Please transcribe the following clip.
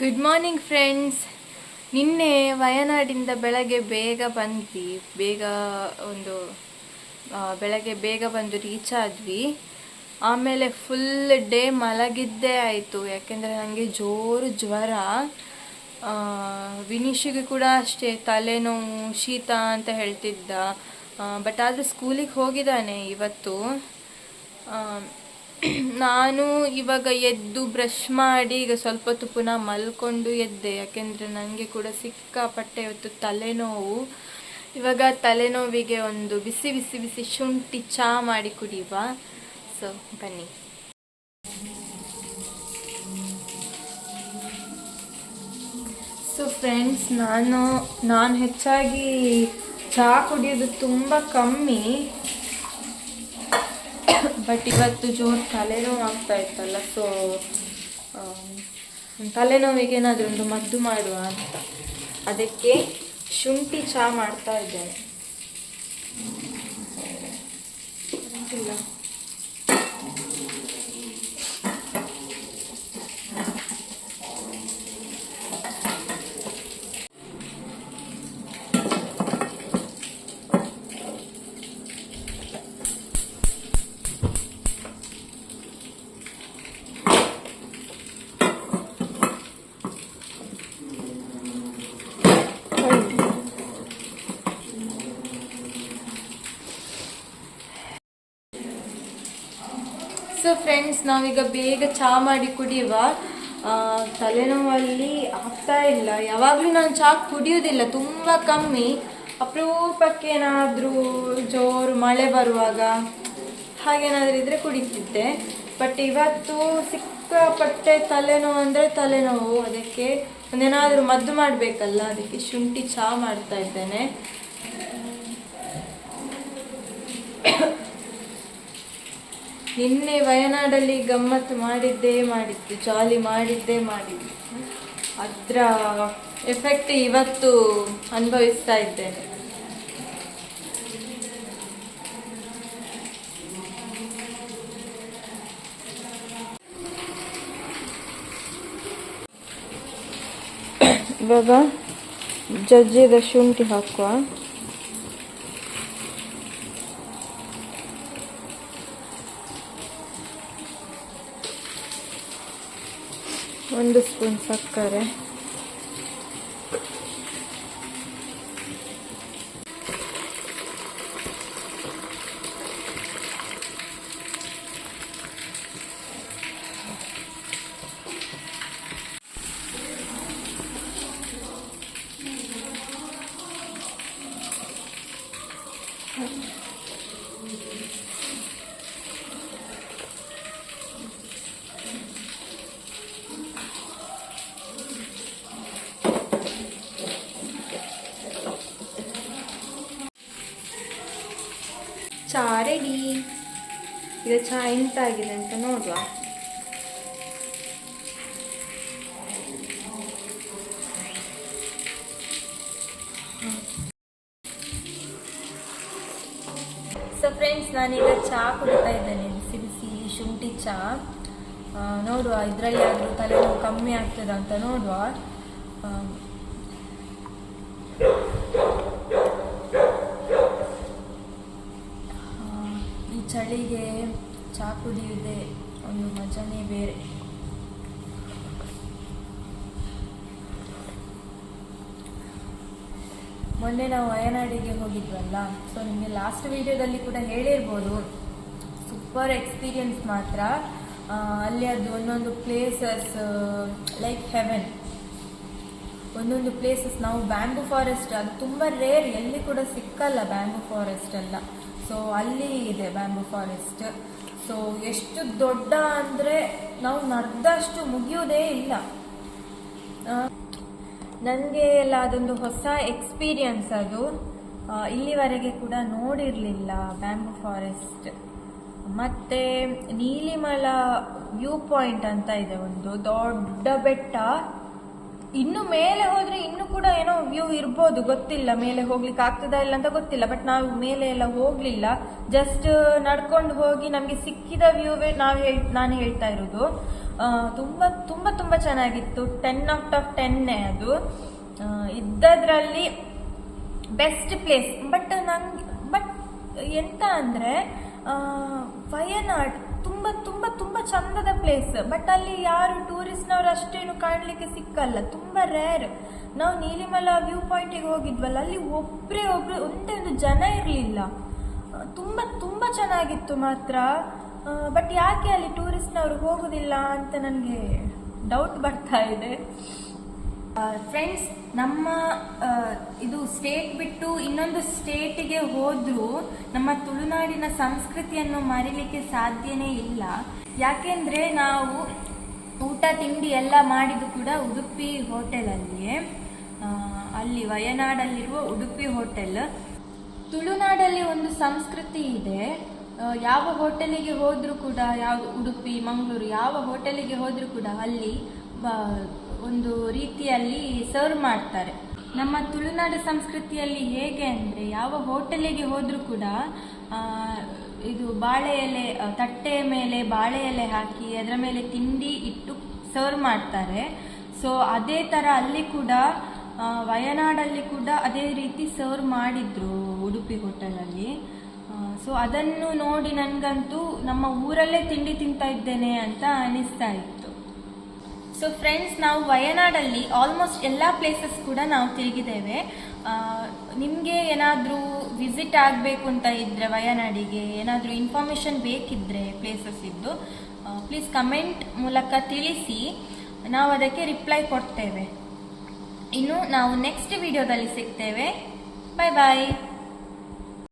Good morning friends ನಿನ್ನೆ ವಯನಾಡಿಂದ ಬೆಳಗ್ಗೆ ಬೇಗ ಬಂದ್ವಿ. ಬೇಗ ಒಂದು ಬೆಳಗ್ಗೆ ಬೇಗ ಬಂದು ರೀಚ್ ಆದ್ವಿ ಆಮೇಲೆ ಫುಲ್ ಡೇ ಮಲಗಿದ್ದೇ ಆಯಿತು. ಯಾಕೆಂದರೆ ನನಗೆ ಜೋರು ಜ್ವರ. ವಿನಿಶಿಗೂ ಕೂಡ ಅಷ್ಟೇ ತಲೆನೋವು ಶೀತ ಅಂತ ಹೇಳ್ತಿದ್ದ. ಬಟ್ ಆದರೂ ಸ್ಕೂಲಿಗೆ ಹೋಗಿದ್ದಾನೆ ಇವತ್ತು. ನಾನು ಇವಾಗ ಎದ್ದು ಬ್ರಷ್ ಮಾಡಿ ಈಗ ಸ್ವಲ್ಪ ಹೊತ್ತು ಪುನಃ ಮಲ್ಕೊಂಡು ಎದ್ದೆ, ಯಾಕೆಂದರೆ ನನಗೆ ಕೂಡ ಸಿಕ್ಕಾಪಟ್ಟೆ ಇವತ್ತು ತಲೆನೋವು. ಇವಾಗ ತಲೆನೋವಿಗೆ ಒಂದು ಬಿಸಿ ಬಿಸಿ ಬಿಸಿ ಶುಂಠಿ ಚಹಾ ಮಾಡಿ ಕುಡಿಯುವ. ಸೊ ಬನ್ನಿ. ಸೊ ಫ್ರೆಂಡ್ಸ್ ನಾನು ನಾನು ಹೆಚ್ಚಾಗಿ ಚಹಾ ಕುಡಿಯೋದು ತುಂಬ ಕಮ್ಮಿ. ಬಟ್ ಇವತ್ತು ಜೋರು ತಲೆನೋವು ಆಗ್ತಾ ಇತ್ತಲ್ಲ ಸೊ ತಲೆನೋವಿಗೆ ಏನಾದರೂ ಒಂದು ಮದ್ದು ಮಾಡುವ ಅಂತ. ಅದಕ್ಕೆ ಶುಂಠಿ ಚಹಾ ಮಾಡ್ತಾ ಇದ್ದೇನೆ. ಇಲ್ಲ ಸೊ ಫ್ರೆಂಡ್ಸ್ ನಾವೀಗ ಬೇಗ ಚಹಾ ಮಾಡಿ ಕುಡಿಯುವ ತಲೆನೋವಲ್ಲಿ ಆಗ್ತಾ ಇಲ್ಲ. ಯಾವಾಗಲೂ ನಾನು ಚಹಾ ಕುಡಿಯೋದಿಲ್ಲ ತುಂಬ ಕಮ್ಮಿ. ಅಪರೂಪಕ್ಕೆ ಏನಾದರೂ ಜೋರು ಮಳೆ ಬರುವಾಗ ಹಾಗೇನಾದರೂ ಇದ್ದರೆ ಕುಡಿತಿದ್ದೆ. ಬಟ್ ಇವತ್ತು ಸಿಕ್ಕಾಪಟ್ಟೆ ತಲೆನೋವು ಅಂದರೆ ತಲೆನೋವು. ಅದಕ್ಕೆ ಒಂದೇನಾದರೂ ಮದ್ದು ಮಾಡಬೇಕಲ್ಲ, ಅದಕ್ಕೆ ಶುಂಠಿ ಚಹಾ ಮಾಡ್ತಾ ಇದ್ದೇನೆ. ನಿನ್ನೆ ವಯನಾಡಲ್ಲಿ ಗಮ್ಮತ್ತು ಮಾಡಿದ್ದೇ ಮಾಡಿದ್ದು ಜಾಲಿ ಮಾಡಿದ್ದೇ ಮಾಡಿದ್ದು. ಅದರ ಎಫೆಕ್ಟ್ ಇವತ್ತು ಅನುಭವಿಸ್ತಾ ಇದ್ದೇನೆ. ಇವಾಗ ಜಜ್ಜಿದ ಶುಂಠಿ ಹಾಕುವ. ಒಂದು ಸ್ಪೂನ್ ಸಕ್ಕರೆ. ಚಾ ರೆಡಿ ಈಗ ಚಾ ಎಂತಾಗಿದೆ ಅಂತ ನೋಡುವ. ಸೊ ಫ್ರೆಂಡ್ಸ್ ನಾನೀಗ ಚಹಾ ಕುಡಿತಾ ಇದ್ದೇನೆ. ಬಿಸಿ ಬಿಸಿ ಶುಂಠಿ ಚಹಾ ನೋಡುವ, ಇದರಲ್ಲಿ ಆದರೂ ತಲೆನೋವು ಕಮ್ಮಿ ಆಗ್ತದ ಅಂತ ನೋಡುವ. ಚಳಿಗೆ ಚಾ ಕುಡಿಯುವುದೇ ಒಂದು ಮಜಾನೇ ಬೇರೆ. ಮೊನ್ನೆ ನಾವು ವಯನಾಡಿಗೆ ಹೋಗಿದ್ವಲ್ಲ ಸೊ ನಿಮಗೆ ಲಾಸ್ಟ್ ವಿಡಿಯೋದಲ್ಲಿ ಕೂಡ ಹೇಳಿರ್ಬೋದು. ಸೂಪರ್ ಎಕ್ಸ್ಪೀರಿಯನ್ಸ್ ಮಾತ್ರ. ಅಲ್ಲಿ ಅದು ಒಂದೊಂದು ಪ್ಲೇಸಸ್ ಲೈಕ್ ಹೆವೆನ್ ಒಂದೊಂದು ಪ್ಲೇಸಸ್ ನಾವು ಬ್ಯಾಂಬು ಫಾರೆಸ್ಟ್ ಅದು ತುಂಬ ರೇರ್ ಎಲ್ಲಿ ಕೂಡ ಸಿಕ್ಕಲ್ಲ ಬ್ಯಾಂಬು ಫಾರೆಸ್ಟ್ ಎಲ್ಲ. ಸೊ ಅಲ್ಲಿ ಇದೆ ಬ್ಯಾಂಬೂ ಫಾರೆಸ್ಟ್ ಸೊ ಎಷ್ಟು ದೊಡ್ಡ ಅಂದರೆ ನಾವು ನಡೆದಷ್ಟು ಮುಗಿಯೋದೇ ಇಲ್ಲ. ನನಗೆ ಎಲ್ಲ ಅದೊಂದು ಹೊಸ ಎಕ್ಸ್ಪೀರಿಯನ್ಸ್ ಅದು. ಇಲ್ಲಿವರೆಗೆ ಕೂಡ ನೋಡಿರಲಿಲ್ಲ ಬ್ಯಾಂಬೂ ಫಾರೆಸ್ಟ್ ಮತ್ತು ನೀಲಿಮಲ ವ್ಯೂ ಪಾಯಿಂಟ್ ಅಂತ ಇದೆ ಒಂದು ದೊಡ್ಡ ಬೆಟ್ಟ. ಇನ್ನು ಮೇಲೆ ಹೋದ್ರೆ ಇನ್ನು ಕೂಡ ಏನೋ ವ್ಯೂ ಇರ್ಬೋದು, ಗೊತ್ತಿಲ್ಲ. ಮೇಲೆ ಹೋಗ್ಲಿಕ್ಕೆ ಆಗ್ತದಾ ಇಲ್ಲ ಅಂತ ಗೊತ್ತಿಲ್ಲ. ಬಟ್ ನಾವು ಮೇಲೆ ಎಲ್ಲ ಹೋಗ್ಲಿಲ್ಲ. ಜಸ್ಟ್ ನಡ್ಕೊಂಡು ಹೋಗಿ ನಮಗೆ ಸಿಕ್ಕಿದ ವ್ಯೂವೇ ನಾವು ಹೇಳ್, ನಾನು ಹೇಳ್ತಾ ಇರೋದು. ತುಂಬಾ, ತುಂಬ ತುಂಬ ಚೆನ್ನಾಗಿತ್ತು. ಟೆನ್ ಔಟ್ ಆಫ್ ಟೆನ್ನೇ ಅದು. ಇದ್ದದ್ರಲ್ಲಿ ಬೆಸ್ಟ್ ಪ್ಲೇಸ್ ಬಟ್ ನಂಗೆ ಬಟ್ ಎಂತ ಅಂದರೆ ವಯನಾಡ್ ತುಂಬ ತುಂಬ ತುಂಬ ಚಂದದ ಪ್ಲೇಸ್ ಬಟ್ ಅಲ್ಲಿ ಯಾರು ಟೂರಿಸ್ಟ್ನವ್ರು ಅಷ್ಟೇನು ಕಾಣಲಿಕ್ಕೆ ಸಿಕ್ಕಲ್ಲ. ತುಂಬ ರೇರ್ ನಾವು ನೀಲಿಮಲ ವ್ಯೂ ಪಾಯಿಂಟಿಗೆ ಹೋಗಿದ್ವಲ್ಲ, ಅಲ್ಲಿ ಒಬ್ಬರೇ ಒಬ್ಬರು ಒಂದೇ ಒಂದು ಜನ ಇರಲಿಲ್ಲ. ತುಂಬ ತುಂಬ ಚೆನ್ನಾಗಿತ್ತು ಮಾತ್ರ. ಬಟ್ ಯಾಕೆ ಅಲ್ಲಿ ಟೂರಿಸ್ಟ್ನವರು ಹೋಗೋದಿಲ್ಲ ಅಂತ ನನಗೆ ಡೌಟ್ ಬರ್ತಾ ಇದೆ. ಫ್ರೆಂಡ್ಸ್ ನಮ್ಮ ಇದು ಸ್ಟೇಟ್ ಬಿಟ್ಟು ಇನ್ನೊಂದು ಸ್ಟೇಟಿಗೆ ಹೋದ್ರೂ ನಮ್ಮ ತುಳುನಾಡಿನ ಸಂಸ್ಕೃತಿಯನ್ನು ಮರಿಲಿಕ್ಕೆ ಸಾಧ್ಯನೇ ಇಲ್ಲ. ಯಾಕೆಂದ್ರೆ ನಾವು ಊಟ, ತಿಂಡಿ ಎಲ್ಲ ಮಾಡಿದ್ದು ಕೂಡ ಉಡುಪಿ ಹೋಟೆಲಲ್ಲಿಯೇ ಅಲ್ಲಿ ವಯನಾಡಲ್ಲಿರುವ ಉಡುಪಿ ಹೋಟೆಲ್ ತುಳುನಾಡಲ್ಲಿ ಒಂದು ಸಂಸ್ಕೃತಿ ಇದೆ. ಯಾವ ಹೋಟೆಲಿಗೆ ಹೋದರೂ ಕೂಡ ಯಾವ ಉಡುಪಿ, ಮಂಗಳೂರು, ಯಾವ ಹೋಟೆಲಿಗೆ ಹೋದರೂ ಕೂಡ ಅಲ್ಲಿ ಒಂದು ರೀತಿಯಲ್ಲಿ ಸರ್ವ್ ಮಾಡ್ತಾರೆ. ನಮ್ಮ ತುಳುನಾಡು ಸಂಸ್ಕೃತಿಯಲ್ಲಿ ಹೇಗೆ ಅಂದರೆ ಯಾವ ಹೋಟೆಲಿಗೆ ಹೋದರೂ ಕೂಡ ಇದು ಬಾಳೆ ಎಲೆ ತಟ್ಟೆಯ ಮೇಲೆ ಬಾಳೆ ಎಲೆ ಹಾಕಿ ಅದರ ಮೇಲೆ ತಿಂಡಿ ಇಟ್ಟು ಸರ್ವ್ ಮಾಡ್ತಾರೆ. ಸೊ ಅದೇ ಥರ ಅಲ್ಲಿ ಕೂಡ ವಯನಾಡಲ್ಲಿ ಕೂಡ ಅದೇ ರೀತಿ ಸರ್ವ್ ಮಾಡಿದ್ರು ಉಡುಪಿ ಹೋಟೆಲಲ್ಲಿ. ಸೊ ಅದನ್ನು ನೋಡಿ ನನಗಂತೂ ನಮ್ಮ ಊರಲ್ಲೇ ತಿಂಡಿ ತಿಂತಾ ಇದ್ದೇನೆ ಅಂತ ಅನಿಸ್ತಾ ಇತ್ತು. ಸೊ ಫ್ರೆಂಡ್ಸ್ ನಾವು ವಯನಾಡಲ್ಲಿ ಆಲ್ಮೋಸ್ಟ್ ಎಲ್ಲ ಪ್ಲೇಸಸ್ ಕೂಡ ನಾವು ತಿರುಗಿದ್ದೇವೆ. ನಿಮಗೆ ಏನಾದರೂ ವಿಸಿಟ್ ಆಗಬೇಕು ಅಂತ ಇದ್ದರೆ ವಯನಾಡಿಗೆ, ಏನಾದರೂ ಇನ್ಫಾರ್ಮೇಷನ್ ಬೇಕಿದ್ದರೆ ಪ್ಲೇಸಸ್ ಇದ್ದು ಪ್ಲೀಸ್ ಕಮೆಂಟ್ ಮೂಲಕ ತಿಳಿಸಿ, ನಾವು ಅದಕ್ಕೆ ರಿಪ್ಲೈ ಕೊಡ್ತೇವೆ. ಇನ್ನು ನಾವು ನೆಕ್ಸ್ಟ್ ವಿಡಿಯೋದಲ್ಲಿ ಸಿಗ್ತೇವೆ. ಬಾಯ್ ಬಾಯ್